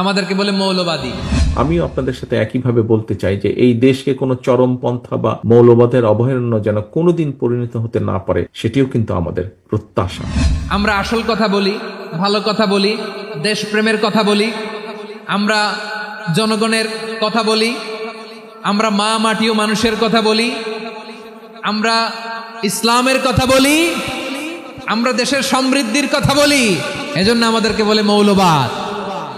আমাদেরকে বলে মৌলবাদী। আমিও আপনাদের সাথে একইভাবে বলতে চাই যে এই দেশকে কোনো চরমপন্থা বা মৌলবাদের অভয়ারণ্য যেন কোনোদিন পরিণত হতে না পারে সেটিও কিন্তু আমাদের প্রত্যাশা। আমরা আসল কথা বলি ভালো কথা বলি দেশপ্রেমের কথা বলি আমরা জনগণের কথা বলি আমরা মা মাটি ও মানুষের কথা বলি আমরা ইসলামের কথা বলি আমরা দেশের সমৃদ্ধির কথা বলি এজন্য আমাদেরকে বলে মৌলবাদ।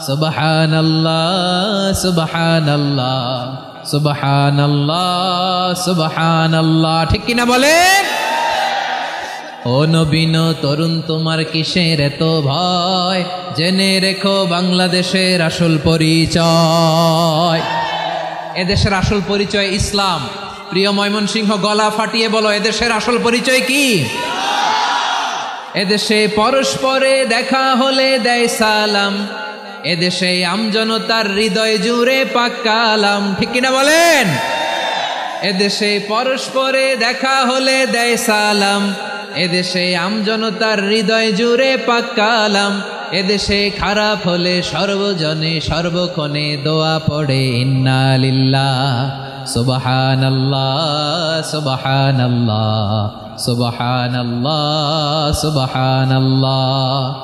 সুবহান সুবহান সুবহান সুবহান ঠিক কিনা বলেন? ও নবীন তরুণ, তোমার কিসের এত ভয়? জেনে রেখো বাংলাদেশের আসল পরিচয়। এদেশের আসল পরিচয় ইসলাম। প্রিয় ময়মনসিংহ, গলা ফাটিয়ে বলো, এদেশের আসল পরিচয় কি? এদেশে পরস্পরে দেখা হলে দেয় সালাম। এদেশে আমজনতার হৃদয় জুড়ে পাক্কালাম ঠিক কিনা বলেন? এদেশে পরস্পরে দেখা হলে দেয় সালাম। এদেশে আমজনতার হৃদয় জুড়ে পাক্কালাম এদেশে খারাপ হলে সর্বজনে সর্বক্ষণে দোয়া পড়ে ইন্নালিল্লাহ সুবাহান আল্লাহ সুবাহান আল্লাহ সুবাহান আল্লাহ সুবাহান আল্লাহ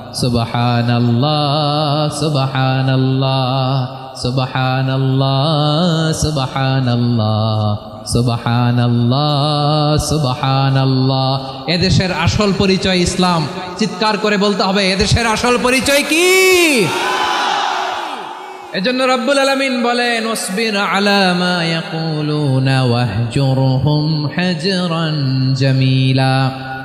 এদেশের আসল পরিচয় ইসলাম। চিৎকার করে বলতে হবে, এদেশের আসল পরিচয় কি? এজন্য রব্বুল আলামিন বলেন ওসবির আলা মা ইয়াকুলুনা ওয়াহজুরহুম হাজরান জামিলা।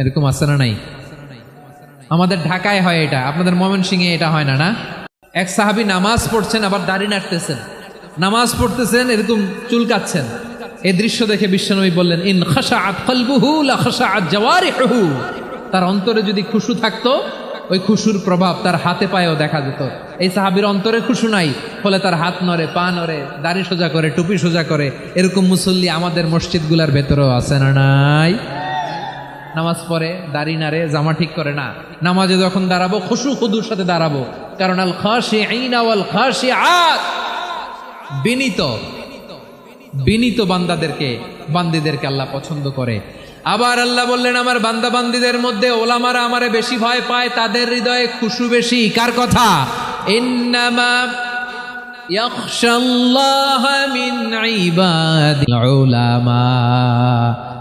এরকম আছে না নাই। আমাদের ঢাকায় হয় এটা, আপনাদের ময়মনসিংহে এটা হয় না না? এক সাহাবি নামাজ পড়ছেন, আবার দাড়ি নাড়তেছেন। নামাজ পড়তেছেন, এরকম চুলকাচ্ছেন এই দৃশ্য দেখে বিশ্বনবী বললেন, ইন খাশাআত কলবুহু জাওয়ারিহুহু। তার অন্তরে যদি খুশু থাকতো, ওই খুশুর প্রভাব তার হাতে পায়েও দেখা যেত। এই সাহাবির অন্তরে খুশু নাই, ফলে তার হাত নড়ে, পা নড়ে, দাড়ি সোজা করে, টুপি সোজা করে, এরকম মুসল্লি আমাদের মসজিদগুলার ভেতরেও আছে না নাই? নামাজ পড়ে দাড়ি নাড়ে জামা ঠিক করে না নামাজে যখন দাঁড়াবো খুশু খুদুর সাথে দাঁড়াবো কারণ আল খাসি আল খাসি বিনীত বিনীত বান্দাদেরকে বান্দিদেরকে আল্লাহ পছন্দ করে আবার আল্লাহ বললেন আমার বান্দা বান্দিদের মধ্যে ওলামারা আমারে বেশি ভয় পায় তাদের হৃদয়ে খুশু বেশি কার কথা ইন্নামা يخشى الله من عباد العلماء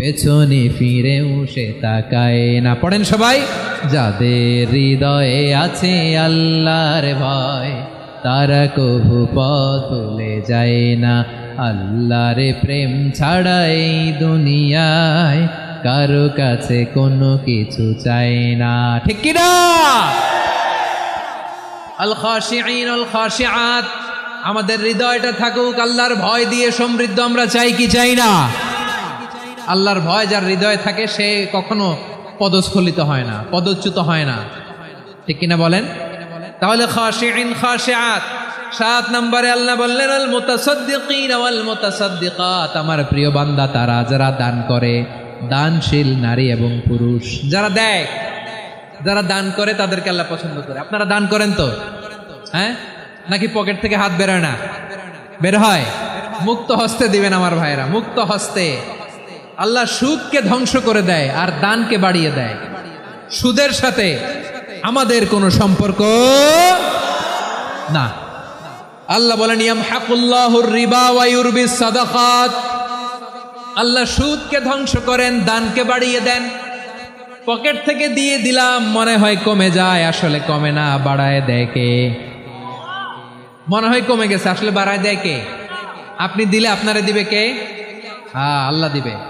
পেছনে ফিরেও সে তাকায় না। পড়েন সবাই। যাদের হৃদয়ে আছে আল্লাহর ভয়, তারা পথ ভুলে যায় না। আল্লাহর প্রেম ছাড়া এই দুনিয়ায় কারও কাছে কোনো কিছু চাই না। ঠিক আল আমাদের হৃদয়টা থাকুক, আল্লাহর ভয় দিয়ে সমৃদ্ধ আমরা চাই কি চাই না? আল্লাহর ভয় যার হৃদয়ে থাকে, সে কখনো পদস্খলিত হয় না, পদচ্যুত হয় না। ঠিক কিনা বলেন? তাহলে সাত নম্বরে আল্লাহ বললেন, আল মুতাসাদ্দিকিন ওয়াল মুতাসাদ্দিকাত। আমার প্রিয় বান্দা, তারা যারা দান করে, দানশীল নারী এবং পুরুষ, যারা দেয়, যারা দান করে, তাদেরকে আল্লাহ পছন্দ করে। আপনারা দান করেন তো? হ্যাঁ? নাকি পকেট থেকে হাত বেরোয় না? বের হয়? মুক্ত হস্তে দিবেন আমার ভাইরা মুক্ত হস্তে। আল্লাহ সুদকে ধ্বংস করে দেয় আর দানকে বাড়িয়ে দেয়। সুদের সাথে আমাদের কোনো সম্পর্ক না। আল্লাহ বলেন ইয়াম হাকুল্লাহুর রিবা ওয়া ইউরবিস সাদাকাত। আল্লাহ সুদকে ধ্বংস করেন, দানকে বাড়িয়ে দেন। পকেট থেকে দিয়ে দিলাম, মনে হয় কমে যায়, আসলে কমে না, বাড়ায় দেয় কে? মনে হয় কমে গেছে, আসলে বাড়ায় দেয় কে? আপনি দিলে আপনারে দিবে কে? হ্যাঁ আল্লাহ দিবে।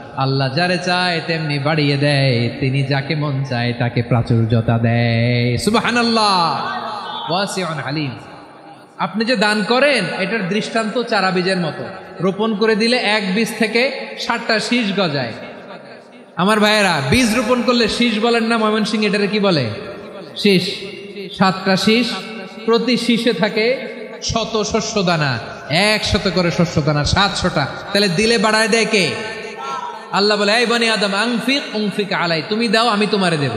আল্লাহ যারে চায় তেমনি বাড়িয়ে দেয়, তিনি যাকে মন চায় তাকে প্রাচুর্যতা দেয়। সুবাহান আল্লাহ হালিম। আপনি যে দান করেন, এটার দৃষ্টান্ত চারা বীজের মতো। রোপণ করে দিলে এক বীজ থেকে ষাটটা শীষ গজায়। আমার ভাইয়েরা, বীজ রোপণ করলে শীষ বলেন না ময়মনসিং এটারে কি বলে? শীষ। সাতটা শীষ, প্রতি শীষে থাকে শত শস্য দানা একশত করে শস্য দানা সাতশোটা। তাহলে দিলে বাড়ায় দেয় কে? আল্লাহ বলে, এই বনি আদম, আংফিক, উংফিক আলাই, তুমি দাও, আমি তোমারে দেব।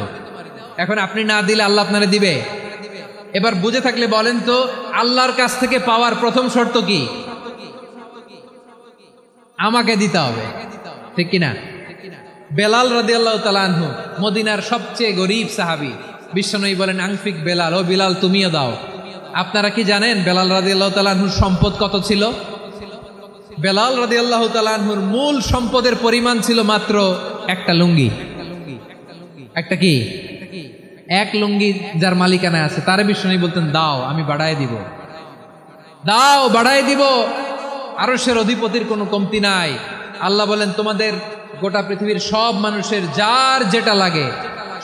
এখন আপনি না দিলে আল্লাহ আপনারে দিবে? এবার বুঝে থাকলে বলেন তো, আল্লাহর কাছ থেকে পাওয়ার প্রথম শর্ত কি? আমাকে দিতে হবে। ঠিক কিনা? বেলাল রাদি আল্লাহ তালানহু মদিনার সবচেয়ে গরিব সাহাবি বিশ্বনয়ী বলেন, আংফিক বেলাল, ও বিলাল, তুমিও দাও। আপনারা কি জানেন বেলাল রাদি আল্লাহ তালানহুর সম্পদ কত ছিল? বেলাল রাদি আল্লাহ তালানহুর মূল সম্পদের পরিমাণ ছিল মাত্র একটা লুঙ্গি। একটা কি? এক লুঙ্গি যার মালিকানা আছে। তার বিশ্বনয়ী বলতেন, দাও, আমি বাড়ায় দিব। দাও, বাড়ায় দিব। আরশের অধিপতির কোনো কমতি নাই। আল্লাহ বলেন, তোমাদের গোটা পৃথিবীর সব মানুষের যার যেটা লাগে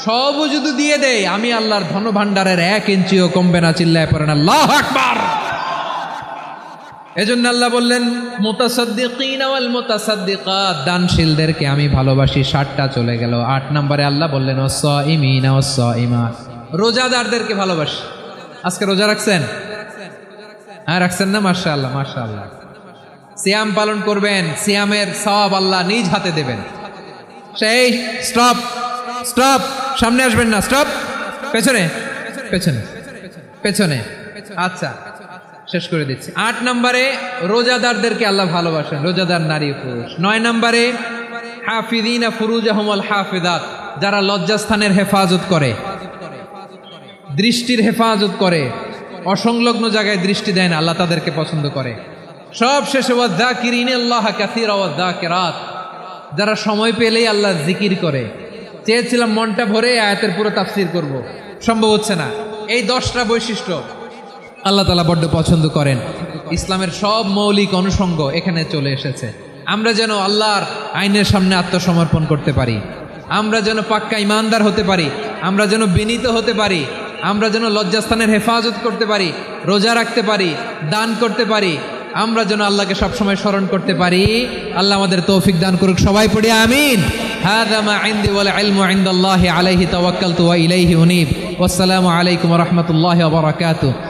সবও যদি দিয়ে দেয়, আমি আল্লাহর ধন ভাণ্ডারের এক ইঞ্চিও কমবে না, চিল্লায় পড়েন আল্লাহ এজন্য আল্লাহ বললেন, মোতাসাদ্দিকিন ওয়াল মোতাসাদ্দিকাত। দানশীলদেরকে আমি ভালোবাসি, ষাটটা চলে গেল। আট নম্বরে আল্লাহ বললেন ওস ইমিন ওস ইমান রোজাদারদেরকে ভালোবাসি। আজকে রোজা রাখছেন? হ্যাঁ রাখছেন না? মার্শা আল্লাহ মার্শা আল্লাহ সিয়াম পালন করবেন, সিয়ামের সওয়াব আল্লাহ নিজ হাতে দেবেন। সেই, স্টপ স্টপ, সামনে আসবেন না, স্টপ। পেছনে পেছনে পেছনে। আচ্ছা। শেষ করে দিচ্ছি। আট নম্বরে রোজাদারদেরকে আল্লাহ ভালোবাসেন, রোজাদার নারী পুরুষ। নয় নম্বরে হাফিদিনা ফুরুজ আহমল হাফিদাত, যারা লজ্জাস্থানের হেফাজত করে, দৃষ্টির হেফাজত করে, অসংলগ্ন জায়গায় দৃষ্টি দেয় না, আল্লাহ তাদেরকে পছন্দ করে। সব শেষে আল্লাহ ওয়াদ্দাকিরাত যারা সময় পেলেই আল্লাহ জিকির করে। চেয়েছিলাম মনটা ভরে আয়াতের পুরো তাফসির করব, সম্ভব হচ্ছে না। এই দশটা বৈশিষ্ট্য আল্লাহ তালা বড্ড পছন্দ করেন। ইসলামের সব মৌলিক অনুষঙ্গ এখানে চলে এসেছে। আমরা যেন আল্লাহর আইনের সামনে আত্মসমর্পণ করতে পারি। আমরা যেন পাক্কা ইমানদার হতে পারি। আমরা যেন বিনীত হতে পারি। আমরা যেন লজ্জাস্থানের হেফাজত করতে পারি। রোজা রাখতে পারি। দান করতে পারি। আমরা যেন আল্লাহকে সবসময় স্মরণ করতে পারি। আল্লাহ আমাদের তৌফিক দান করুক। সবাই পড়ে, আমিন। আলাইহি তাওয়াক্কালতু তুয়া ইলাইহি উনীব। ওয়াসসালামু আলাইকুম রহমতুল্লাহ রাহমাতুল্লাহি